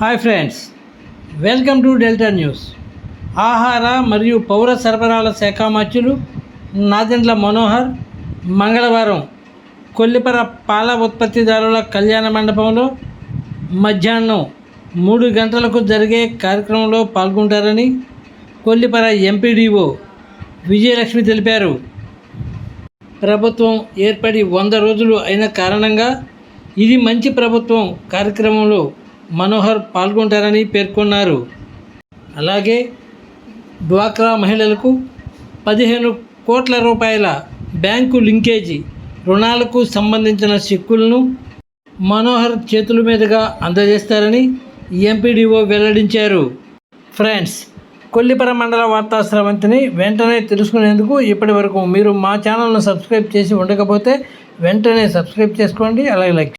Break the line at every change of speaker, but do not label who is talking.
Hi friends welcome to delta news. ఆహార మరియు పౌర సరఫరాల శాఖ మంత్రులు నాదెండ్ల మనోహర్ మంగళవారం కొల్లిపర పాల ఉత్పత్తిదారుల కళ్యాణ మండపంలో మధ్యాహ్నం మూడు గంటలకు జరిగే కార్యక్రమంలో పాల్గొంటారని కొల్లిపర ఎంపీడీఓ విజయలక్ష్మి తెలిపారు. ప్రభుత్వం ఏర్పడి వంద రోజులు అయిన కారణంగా ఇది మంచి ప్రభుత్వం కార్యక్రమంలో మనోహర్ పాల్గొంటారని పేర్కొన్నారు. అలాగే డ్వాక్రా మహిళలకు పదిహేను కోట్ల రూపాయల బ్యాంకు లింకేజీ రుణాలకు సంబంధించిన చెక్కులను మనోహర్ చేతుల మీదుగా అందజేస్తారని ఎంపీడీఓ వెల్లడించారు. ఫ్రెండ్స్ కొల్లిపర మండల వార్తా స్రవంతిని వెంటనే తెలుసుకునేందుకు ఇప్పటి వరకు మీరు మా ఛానల్ను సబ్స్క్రైబ్ చేసి ఉండకపోతే వెంటనే సబ్స్క్రైబ్ చేసుకోండి అలాగే లైక్